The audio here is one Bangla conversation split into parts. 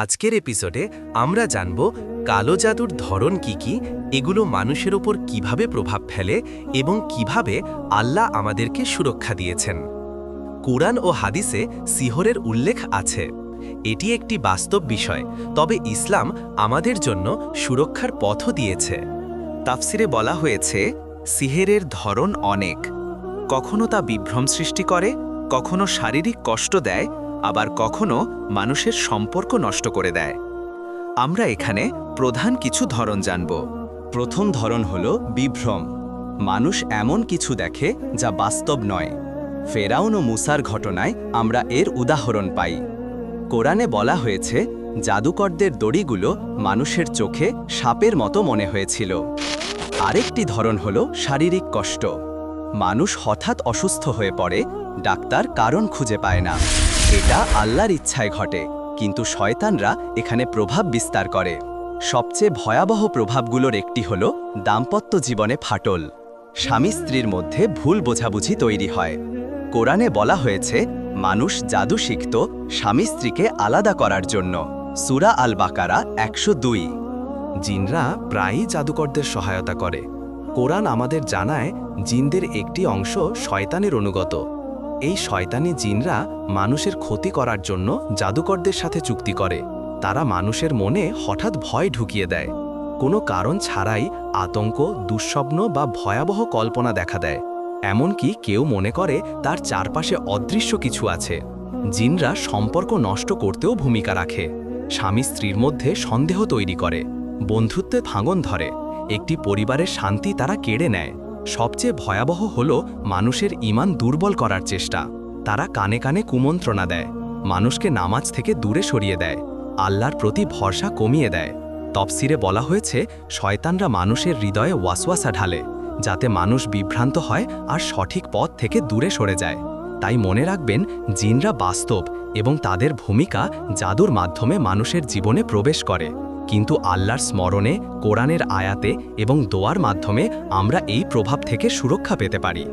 আজকের এপিসোডে আমরা জানব কালো জাদুর ধরন কি কি, এগুলো মানুষের ওপর কীভাবে প্রভাব ফেলে এবং কীভাবে আল্লাহ আমাদেরকে সুরক্ষা দিয়েছেন। কোরআন ও হাদিসে সিহরের উল্লেখ আছে। এটি একটি বাস্তব বিষয়, তবে ইসলাম আমাদের জন্য সুরক্ষার পথও দিয়েছে। তাফসিরে বলা হয়েছে, সিহেরের ধরন অনেক। কখনো তা বিভ্রম সৃষ্টি করে, কখনো শারীরিক কষ্ট দেয় আবার কখনো মানুষের সম্পর্ক নষ্ট করে দেয়। আমরা এখানে প্রধান কিছু ধরন জানব। প্রথম ধরন হল বিভ্রম। মানুষ এমন কিছু দেখে যা বাস্তব নয়। ফেরাউন ও মুসার ঘটনায় আমরা এর উদাহরণ পাই। কোরআনে বলা হয়েছে, জাদুকরদের দড়িগুলো মানুষের চোখে সাপের মতো মনে হয়েছিল। আরেকটি ধরন হল শারীরিক কষ্ট। মানুষ হঠাৎ অসুস্থ হয়ে পড়ে, ডাক্তার কারণ খুঁজে পায় না। এটা আল্লাহর ইচ্ছায় ঘটে, কিন্তু শয়তানরা এখানে প্রভাব বিস্তার করে। সবচেয়ে ভয়াবহ প্রভাবগুলোর একটি হল দাম্পত্য জীবনে ফাটল। স্বামী স্ত্রীর মধ্যে ভুল বোঝাবুঝি তৈরি হয়। কোরআনে বলা হয়েছে, মানুষ জাদু শিখত স্বামী স্ত্রীকে আলাদা করার জন্য। সুরা আল বাকারা একশো দুই। জিনরা প্রায়ই জাদুকরদের সহায়তা করে। কোরআন আমাদের জানায়, জিনদের একটি অংশ শয়তানের অনুগত। এই শয়তানি জিনরা মানুষের ক্ষতি করার জন্য জাদুকরদের সাথে চুক্তি করে। তারা মানুষের মনে হঠাৎ ভয় ঢুকিয়ে দেয়। কোনো কারণ ছাড়াই আতঙ্ক, দুঃস্বপ্ন বা ভয়াবহ কল্পনা দেখা দেয়। এমনকি কেউ মনে করে তার চারপাশে অদৃশ্য কিছু আছে। জিনরা সম্পর্ক নষ্ট করতেও ভূমিকা রাখে। স্বামী স্ত্রীর মধ্যে সন্দেহ তৈরি করে। বন্ধুত্বে ভাঙন ধরে। একটি পরিবারের শান্তি তারা কেড়ে নেয়। সবচেয়ে ভয়াবহ হল মানুষের ইমান দুর্বল করার চেষ্টা। তারা কানে কানে কুমন্ত্রণা দেয়, মানুষকে নামাজ থেকে দূরে সরিয়ে দেয়, আল্লাহর প্রতি ভরসা কমিয়ে দেয়। তফসিরে বলা হয়েছে, শয়তানরা মানুষের হৃদয়ে ওয়াসওয়াসা ঢালে, যাতে মানুষ বিভ্রান্ত হয় আর সঠিক পথ থেকে দূরে সরে যায়। তাই মনে রাখবেন, জিনরা বাস্তব এবং তাদের ভূমিকা জাদুর মাধ্যমে মানুষের জীবনে প্রবেশ করে। কিন্তু আল্লাহর স্মরণে, কোরআনের আয়াতে এবং দোয়ার মাধ্যমে আমরা এই প্রভাব থেকে সুরক্ষা পেতে পারি।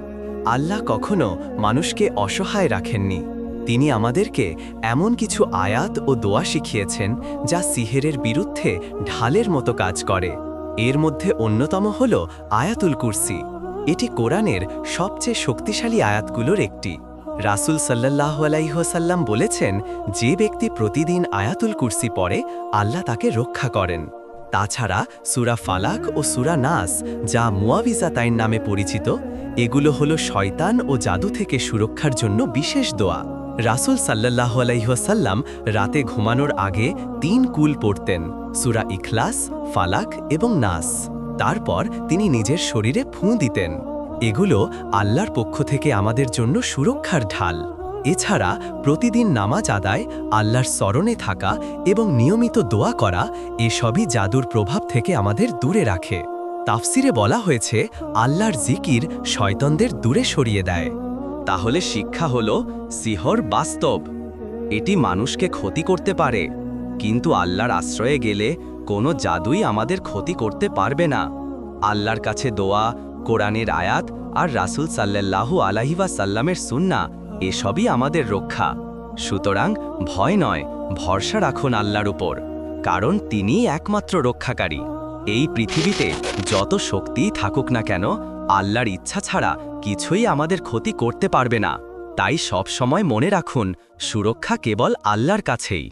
আল্লাহ কখনো মানুষকে অসহায় রাখেননি। তিনি আমাদেরকে এমন কিছু আয়াত ও দোয়া শিখিয়েছেন যা সিহেরের বিরুদ্ধে ঢালের মতো কাজ করে। এর মধ্যে অন্যতম হল আয়াতুল কুরসি। এটি কোরআনের সবচেয়ে শক্তিশালী আয়াতগুলোর একটি। রাসুল সাল্লাহ আলাইহসাল্লাম বলেছেন, যে ব্যক্তি প্রতিদিন আয়াতুল কুরসি পড়ে, আল্লাহ তাকে রক্ষা করেন। তাছাড়া সুরা ফালাক ও সুরা নাস, যা মুয়াবিজাতাইন নামে পরিচিত, এগুলো হলো শয়তান ও জাদু থেকে সুরক্ষার জন্য বিশেষ দোয়া। রাসুল সাল্লাহ আলাইহসাল্লাম রাতে ঘুমানোর আগে তিন কুল পড়তেন, সুরা ইখলাস, ফালাক এবং নাস। তারপর তিনি নিজের শরীরে ফুঁ দিতেন। এগুলো আল্লাহর পক্ষ থেকে আমাদের জন্য সুরক্ষার ঢাল। এছাড়া প্রতিদিন নামাজ আদায়, আল্লাহর স্মরণে থাকা এবং নিয়মিত দোয়া করা এসবই জাদুর প্রভাব থেকে আমাদের দূরে রাখে। তাফসিরে বলা হয়েছে, আল্লাহর জিকির শয়তনদের দূরে সরিয়ে দেয়। তাহলে শিক্ষা হল, সিহর বাস্তব। এটি মানুষকে ক্ষতি করতে পারে, কিন্তু আল্লাহর আশ্রয়ে গেলে কোনো জাদুই আমাদের ক্ষতি করতে পারবে না। আল্লাহর কাছে দোয়া কোরআনের আয়াত আর রাসুল সাল্লাল্লাহু আলাহিবা সাল্লামের সুন্না, এসবই আমাদের রক্ষা। সুতরাং ভয় নয়, ভরসা রাখুন আল্লাহর উপর, কারণ তিনিই একমাত্র রক্ষাকারী। এই পৃথিবীতে যত শক্তিই থাকুক না কেন, আল্লাহর ইচ্ছা ছাড়া কিছুই আমাদের ক্ষতি করতে পারবে না। তাই সব সময় মনে রাখুন, সুরক্ষা কেবল আল্লাহর কাছেই।